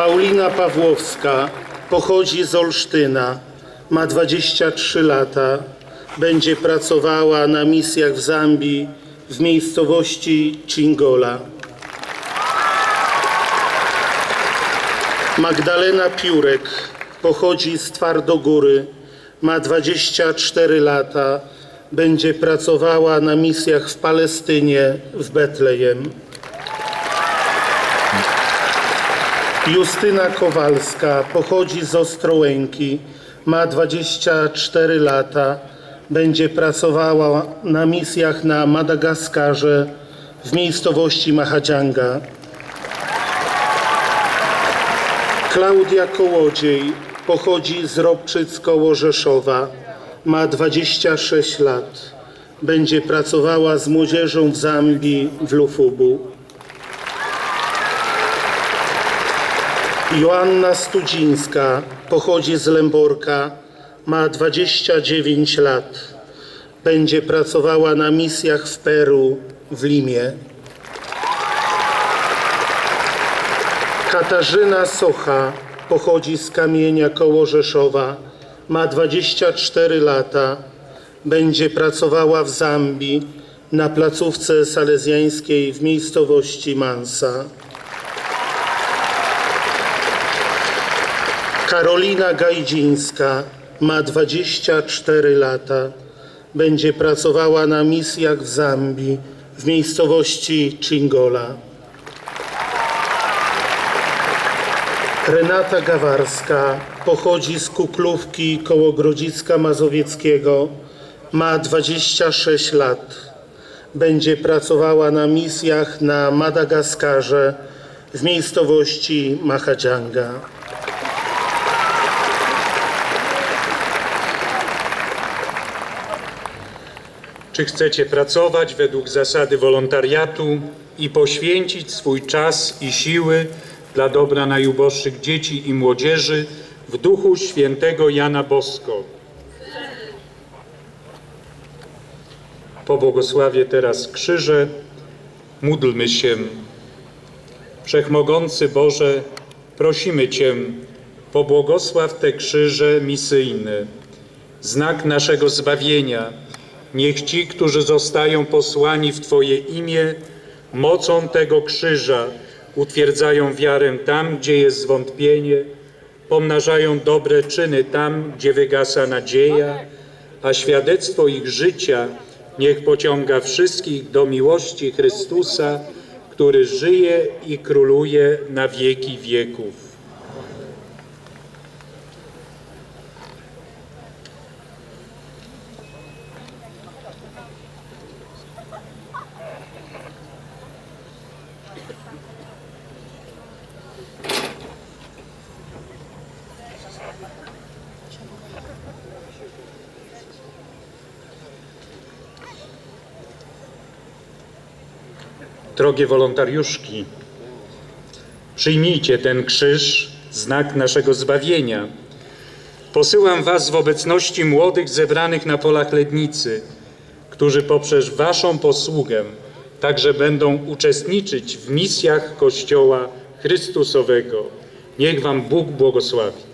Paulina Pawłowska pochodzi z Olsztyna, ma 23 lata, będzie pracowała na misjach w Zambii w miejscowości Chingola. Magdalena Piórek pochodzi z Twardogóry, ma 24 lata, będzie pracowała na misjach w Palestynie w Betlejem. Justyna Kowalska pochodzi z Ostrołęki, ma 24 lata, będzie pracowała na misjach na Madagaskarze w miejscowości Mahadżanga. Klaudia Kołodziej pochodzi z Robczyc koło Rzeszowa, ma 26 lat, będzie pracowała z młodzieżą w Zambii w Lufubu. Joanna Studzińska pochodzi z Lęborka, ma 29 lat. Będzie pracowała na misjach w Peru, w Limie. Katarzyna Socha pochodzi z Kamienia koło Rzeszowa, ma 24 lata. Będzie pracowała w Zambii na placówce salezjańskiej w miejscowości Mansa. Karolina Gajdzińska ma 24 lata. Będzie pracowała na misjach w Zambii w miejscowości Chingola. Renata Gawarska pochodzi z Kuklówki koło Grodziska Mazowieckiego. Ma 26 lat. Będzie pracowała na misjach na Madagaskarze w miejscowości Mahadżanga. Czy chcecie pracować według zasady wolontariatu i poświęcić swój czas i siły dla dobra najuboższych dzieci i młodzieży w duchu świętego Jana Bosko? Pobłogosławię teraz krzyże. Módlmy się. Wszechmogący Boże, prosimy Cię, pobłogosław te krzyże misyjne, znak naszego zbawienia. Niech ci, którzy zostają posłani w Twoje imię, mocą tego krzyża utwierdzają wiarę tam, gdzie jest zwątpienie, pomnażają dobre czyny tam, gdzie wygasa nadzieja, a świadectwo ich życia niech pociąga wszystkich do miłości Chrystusa, który żyje i króluje na wieki wieków. Drogie wolontariuszki, przyjmijcie ten krzyż, znak naszego zbawienia. Posyłam Was w obecności młodych zebranych na polach Lednicy, którzy poprzez Waszą posługę także będą uczestniczyć w misjach Kościoła Chrystusowego. Niech Wam Bóg błogosławi.